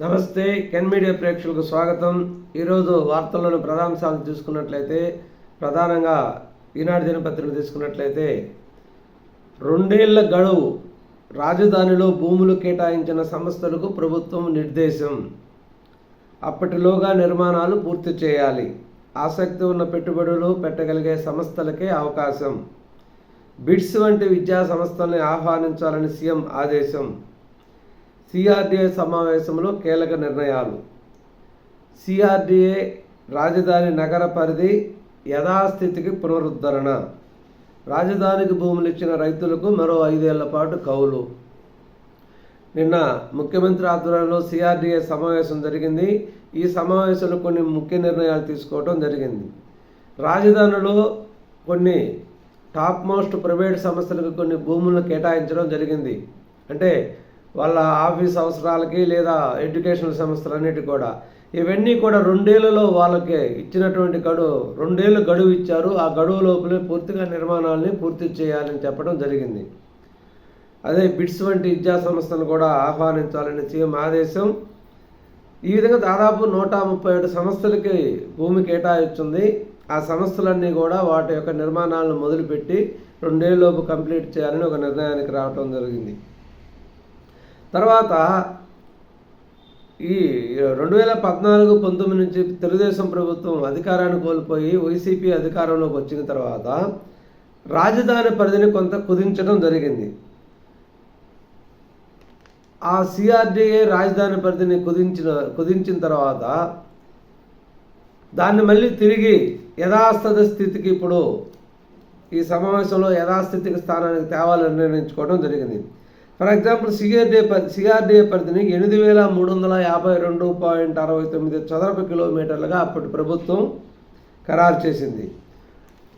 నమస్తే can media ప్రేక్షకులకు స్వాగతం. ఈరోజు వార్తల్లోని ప్రధానాంశాలు చూసుకున్నట్లయితే ప్రధానంగా ఈనాడు దినపత్రిక తీసుకున్నట్లయితే రెండేళ్ళ గడువు రాజధానిలో భూములు కేటాయించిన సంస్థలకు ప్రభుత్వం నిర్దేశం. అప్పటిలోగా నిర్మాణాలు పూర్తి చేయాలి. ఆసక్తి ఉన్న పెట్టుబడులు పెట్టగలిగే సంస్థలకే అవకాశం. బిడ్స్ వంటి విద్యా సంస్థల్ని ఆహ్వానించాలని సీఎం ఆదేశం. సిఆర్డీఏ సమావేశంలో కీలక నిర్ణయాలు. సిఆర్డీఏ రాజధాని నగర పరిధి యథాస్థితికి పునరుద్ధరణ. రాజధానికి భూములు ఇచ్చిన రైతులకు మరో ఐదేళ్ళ పాటు కౌలు. నిన్న ముఖ్యమంత్రి ఆధ్వర్యంలో సిఆర్డీఏ సమావేశం జరిగింది. ఈ సమావేశంలో కొన్ని ముఖ్య నిర్ణయాలు తీసుకోవడం జరిగింది. రాజధానిలో కొన్ని టాప్ మోస్ట్ ప్రైవేట్ సంస్థలకు కొన్ని భూములను కేటాయించడం జరిగింది. అంటే వాళ్ళ ఆఫీస్ అవసరాలకి లేదా ఎడ్యుకేషనల్ సంస్థలన్నిటి కూడా. ఇవన్నీ కూడా రెండేళ్ళలో వాళ్ళకి ఇచ్చినటువంటి గడువు రెండేళ్ళు గడువు ఇచ్చారు. ఆ గడువు లోపలే పూర్తిగా నిర్మాణాలని పూర్తి చేయాలని చెప్పడం జరిగింది. అదే బిట్స్ వంటి విద్యా సంస్థను కూడా ఆహ్వానించాలని సీఎం ఆదేశం. ఈ విధంగా దాదాపు నూట ముప్పై ఏడు సంస్థలకి భూమి కేటాయించింది ఆ సంస్థలన్నీ కూడా వాటి యొక్క నిర్మాణాలను మొదలుపెట్టి రెండేళ్ళలోపు కంప్లీట్ చేయాలని ఒక నిర్ణయానికి రావటం జరిగింది. తర్వాత ఈ రెండు వేల పద్నాలుగు పంతొమ్మిది నుంచి తెలుగుదేశం ప్రభుత్వం అధికారాన్ని కోల్పోయి వైసీపీ అధికారంలోకి వచ్చిన తర్వాత రాజధాని పరిధిని కొంత కుదించడం జరిగింది. ఆ సిఆర్డీఏ రాజధాని పరిధిని కుదించిన కుదించిన తర్వాత దాన్ని మళ్ళీ తిరిగి యథాస్థిత స్థితికి ఇప్పుడు ఈ సమావేశంలో యథాస్థితికి స్థానానికి తేవాలని నిర్ణయించుకోవడం జరిగింది. ఫర్ ఎగ్జాంపుల్ సిఆర్డీఏ సిఆర్డీఏ పరిధిని ఎనిమిది వేల మూడు వందల యాభై రెండు పాయింట్ అరవై తొమ్మిది చదరపు కిలోమీటర్లుగా అప్పటి ప్రభుత్వం ఖరారు చేసింది.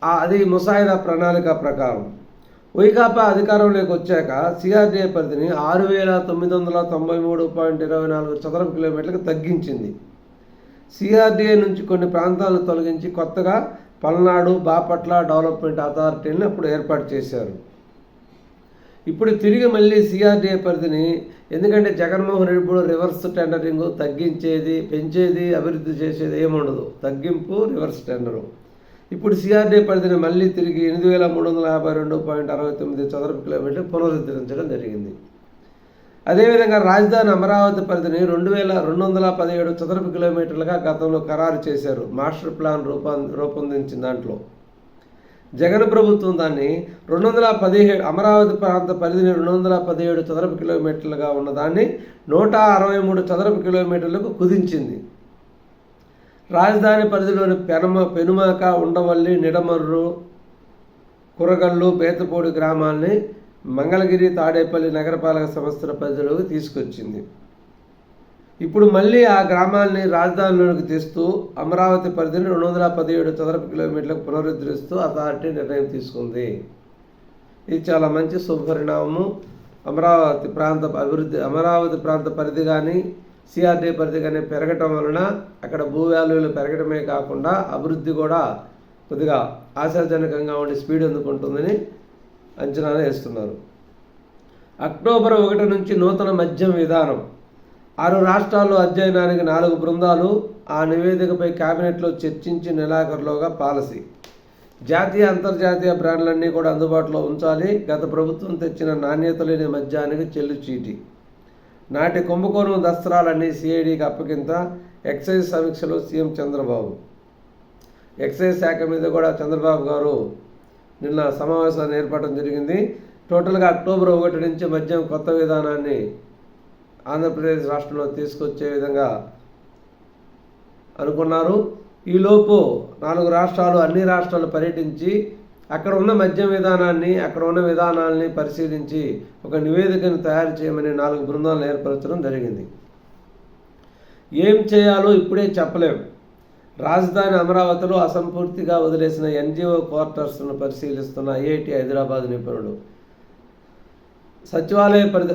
అది ముసాయిదా ప్రణాళిక ప్రకారం. వైకాపా అధికారంలోకి వచ్చాక సిఆర్డీఏ పరిధిని ఆరు వేల తొమ్మిది వందల తొంభై మూడు పాయింట్ ఇరవై నాలుగు చదరపు కిలోమీటర్లకు తగ్గించింది. సిఆర్డీఏ నుంచి కొన్ని ప్రాంతాలను తొలగించి కొత్తగా పల్నాడు బాపట్ల డెవలప్మెంట్ అథారిటీని అప్పుడు ఏర్పాటు చేశారు. ఇప్పుడు తిరిగి మళ్ళీ సిఆర్డీఏ పరిధిని ఎందుకంటే జగన్మోహన్ రెడ్డి ఇప్పుడు రివర్స్ టెండరింగ్ తగ్గించేది పెంచేది అభివృద్ధి చేసేది ఏముండదు తగ్గింపు రివర్స్ టెండరు ఇప్పుడు సిఆర్డీఏ పరిధిని మళ్ళీ తిరిగి ఎనిమిది వేల మూడు వందల యాభై రెండు పాయింట్ అరవై తొమ్మిది చదరపు కిలోమీటర్ పునరుద్ధరించడం జరిగింది. అదేవిధంగా రాజధాని అమరావతి పరిధిని రెండు వేల రెండు వందల పదిహేడు చదరపు కిలోమీటర్లుగా గతంలో ఖరారు చేశారు. మాస్టర్ ప్లాన్ రూపొంది రూపొందించిన దాంట్లో. జగన్ ప్రభుత్వం దాన్ని రెండు వందల పదిహేడు అమరావతి ప్రాంత పరిధిని రెండు వందల పదిహేడు చదరపు కిలోమీటర్లుగా ఉన్న దాన్ని నూట అరవై మూడు చదరపు కిలోమీటర్లకు కుదించింది. రాజధాని పరిధిలోని పెనమ పెనుమాక ఉండవల్లి నిడమర్రు కురగల్లు బేతపూడి గ్రామాల్ని మంగళగిరి తాడేపల్లి నగరపాలక సంస్థల పరిధిలోకి తీసుకొచ్చింది. ఇప్పుడు మళ్ళీ ఆ గ్రామాన్ని రాజధానిలోకి తెస్తూ అమరావతి పరిధిని రెండు వందల పదిహేడు చదరపు కిలోమీటర్లకు పునరుద్ధరిస్తూ అథారిటీ నిర్ణయం తీసుకుంది. ఇది చాలా మంచి శుభపరిణామము. అమరావతి ప్రాంత అభివృద్ధి అమరావతి ప్రాంత పరిధి కానీ సిఆర్డీ పరిధి కానీ పెరగటం వలన అక్కడ భూ వాల్యూలు పెరగటమే కాకుండా అభివృద్ధి కూడా కొద్దిగా ఆశాజనకంగా ఉండి స్పీడ్ అందుకుంటుందని అంచనా వేస్తున్నారు. అక్టోబర్ ఒకటి నుంచి నూతన మద్యం విధానం ఆరు రాష్ట్రాల్లో అధ్యయనానికి నాలుగు బృందాలు ఆ నివేదికపై కేబినెట్లో చర్చించి నెలాఖరులోగా పాలసీ. జాతీయ అంతర్జాతీయ బ్రాండ్లన్నీ కూడా అందుబాటులో ఉంచాలి. గత ప్రభుత్వం తెచ్చిన నాణ్యత లేని మద్యానికి చెల్లు చీటి. నాటి కుంభకోణం దస్త్రాలన్నీ సిఐడికి అప్పగింత ఎక్సైజ్ సమీక్షలో సీఎం చంద్రబాబు. ఎక్సైజ్ శాఖ మీద కూడా చంద్రబాబు గారు నిన్న సమావేశాన్ని ఏర్పడడం జరిగింది. టోటల్గా అక్టోబర్ ఒకటి నుంచి మద్యం కొత్త విధానాన్ని ఆంధ్రప్రదేశ్ రాష్ట్రంలో తీసుకొచ్చే విధంగా అనుకున్నారు. ఈలోపు నాలుగు రాష్ట్రాలు అన్ని రాష్ట్రాలు పర్యటించి అక్కడ ఉన్న మద్యం విధానాన్ని అక్కడ ఉన్న విధానాల్ని పరిశీలించి ఒక నివేదికను తయారు చేయమని నాలుగు బృందాలను ఏర్పరచడం జరిగింది. ఏం చేయాలో ఇప్పుడే చెప్పలేం. రాజధాని అమరావతిలో అసంపూర్తిగా వదిలేసిన ఎన్జిఓ క్వార్టర్స్ను పరిశీలిస్తున్న ఐఐటి హైదరాబాద్ నిపుణుడు సచివాలయ పరిధి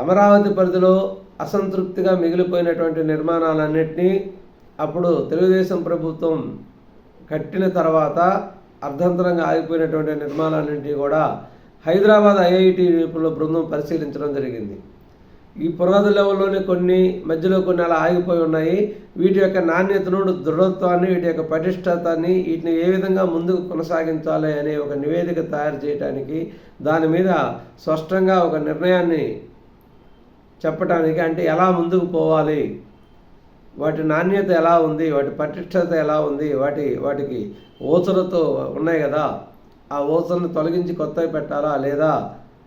అమరావతి పరిధిలో అసంతృప్తిగా మిగిలిపోయినటువంటి నిర్మాణాలన్నింటినీ అప్పుడు తెలుగుదేశం ప్రభుత్వం కట్టిన తర్వాత అర్ధంతరంగా ఆగిపోయినటువంటి నిర్మాణాలన్నింటినీ కూడా హైదరాబాద్ ఐఐటి నిపుణుల బృందం పరిశీలించడం జరిగింది. ఈ పునాది లెవెల్లోనే కొన్ని మధ్యలో కొన్ని అలా ఆగిపోయి ఉన్నాయి. వీటి యొక్క నాణ్యతను దృఢత్వాన్ని వీటి యొక్క పటిష్టతని వీటిని ఏ విధంగా ముందుకు కొనసాగించాలి అనే ఒక నివేదిక తయారు చేయడానికి దాని మీద స్పష్టంగా ఒక నిర్ణయాన్ని చెప్పడానికి అంటే ఎలా ముందుకు పోవాలి? వాటి నాణ్యత ఎలా ఉంది? వాటి పటిష్టత ఎలా ఉంది? వాటి వాటికి ఊసలతో ఉన్నాయి కదా. ఆ ఊసలను తొలగించి కొత్తవి పెట్టాలా లేదా?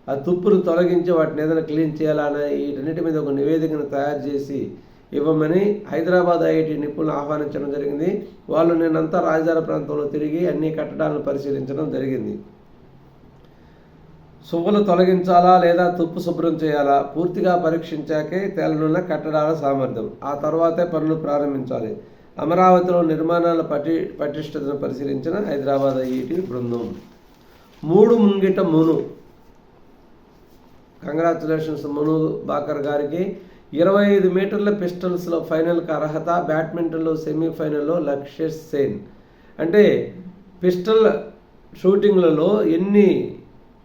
ఆ తుప్పును తొలగించి వాటిని ఏదైనా క్లీన్ చేయాలా వీటన్నిటి మీద ఒక నివేదికను తయారు చేసి ఇవ్వమని హైదరాబాద్ ఐఐటి నిపుణులు ఆహ్వానించడం జరిగింది. వాళ్ళు నేనంతా రాజధాని ప్రాంతంలో తిరిగి అన్ని కట్టడాలను పరిశీలించడం జరిగింది. శుభ్రలు తొలగించాలా లేదా తుప్పు శుభ్రం చేయాలా? పూర్తిగా పరీక్షించాకే తేలనున్న కట్టడాల సామర్థ్యం. ఆ తర్వాతే పనులు ప్రారంభించాలి. అమరావతిలో నిర్మాణాల పటి పటిష్టతను పరిశీలించిన హైదరాబాద్ ఐఐటి బృందం. మూడు ముంగిట మును కంగ్రాచులేషన్స్ మును బాకర్ గారికి. ఇరవై ఐదు మీటర్ల పిస్టల్స్లో ఫైనల్కి అర్హత బ్యాడ్మింటన్లో సెమీఫైనల్లో లక్ష్య సేన్. అంటే పిస్టల్ షూటింగ్లలో ఎన్ని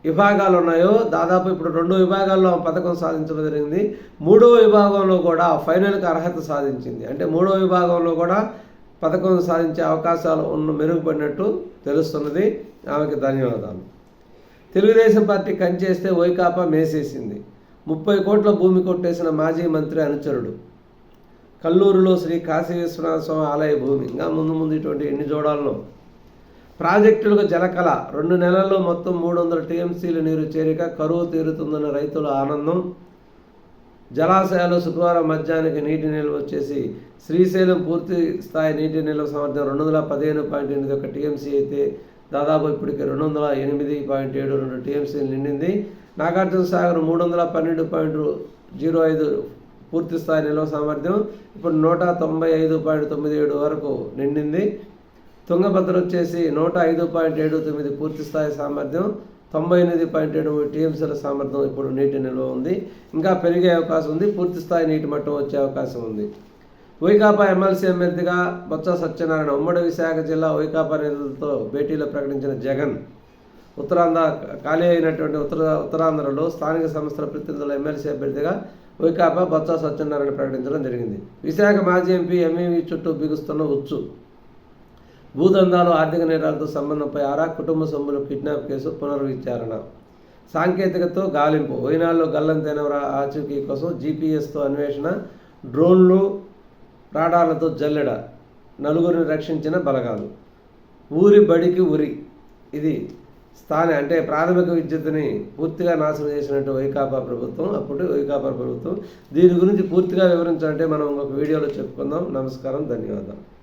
విభాగాలు ఉన్నాయో దాదాపు ఇప్పుడు రెండు విభాగాల్లో పథకం సాధించడం జరిగింది. మూడో విభాగంలో కూడా ఫైనల్కి అర్హత సాధించింది. అంటే మూడో విభాగంలో కూడా పథకం సాధించే అవకాశాలు ఉన్న మెరుగుపడినట్టు తెలుస్తున్నది. ఆమెకి ధన్యవాదాలు. తెలుగుదేశం పార్టీ కంచేస్తే వైకాపా మేసేసింది. ముప్పై కోట్ల భూమి కొట్టేసిన మాజీ మంత్రి అనుచరుడు. కల్లూరులో శ్రీ కాశీ విశ్వనాథ స్వామి ఆలయ భూమి. ఇంకా ముందు ముందు ఇటువంటి ఎన్ని చూడాలను ప్రాజెక్టులకు జలకళ. రెండు నెలల్లో మొత్తం మూడు వందల టీఎంసీలు నీరు చేరిక కరువు తీరుతుందన్న రైతుల ఆనందం. జలాశయాలు శుక్రవారం మధ్యాహ్నానికి నీటి నిల్వ వచ్చేసి శ్రీశైలం పూర్తి స్థాయి నీటి నిల్వ సామర్థ్యం రెండు వందల పదిహేను పాయింట్ ఎనిమిది ఒక టీఎంసీ అయితే దాదాపు ఇప్పటికి రెండు వందల ఎనిమిది పాయింట్ ఏడు రెండు టీఎంసీ నిండింది. నాగార్జున సాగర్ మూడు వందల పన్నెండు పాయింట్ జీరో ఐదు పూర్తి స్థాయి నిల్వ సామర్థ్యం ఇప్పుడు నూట తొంభై ఐదు పాయింట్ తొమ్మిది ఏడు వరకు నిండింది. తుంగభద్ర వచ్చేసి నూట ఐదు పాయింట్ ఏడు తొమ్మిది పూర్తి స్థాయి సామర్థ్యం తొంభై ఎనిమిది పాయింట్ ఏడు టీఎంసీల సామర్థ్యం ఇప్పుడు నీటి నిల్వ ఉంది. ఇంకా పెరిగే అవకాశం ఉంది పూర్తి స్థాయి నీటి మట్టం వచ్చే అవకాశం ఉంది. వైకాపా ఎమ్మెల్సీ అభ్యర్థిగా బొత్స సత్యనారాయణ ఉమ్మడి విశాఖ జిల్లా వైకాపా నేతలతో భేటీలో ప్రకటించిన జగన్ ఉత్తరాంధ్ర ఖాళీ అయినటువంటి ఉత్తర ఉత్తరాంధ్రలో స్థానిక సంస్థల ప్రతినిధుల ఎమ్మెల్సీ అభ్యర్థిగా వైకాపా బొత్స సత్యనారాయణ ప్రకటించడం జరిగింది. విశాఖ మాజీ ఎంపీ ఎంఈవి చుట్టూ బిగుస్తున్న ఉచ్చు. భూదందాలు ఆర్థిక నేరాలతో సంబంధంపై ఆరా కుటుంబ సభ్యులు కిడ్నాప్ కేసు పునర్విచారణ. సాంకేతికతో గాలింపు. వైనాల్లో గల్లంతైన ఆచూకీ కోసం జీపీఎస్తో అన్వేషణ డ్రోన్లు రాడాలతో జల్లెడ నలుగురిని రక్షించిన బలగాలు. ఊరి బడికి ఉరి. ఇది స్థాని అంటే ప్రాథమిక విద్యుత్తుని పూర్తిగా నాశనం చేసినట్టు వైకాపా ప్రభుత్వం అప్పుడు వైకాపా ప్రభుత్వం దీని గురించి పూర్తిగా వివరించాలంటే మనం ఒక వీడియోలో చెప్పుకుందాం. నమస్కారం ధన్యవాదాలు.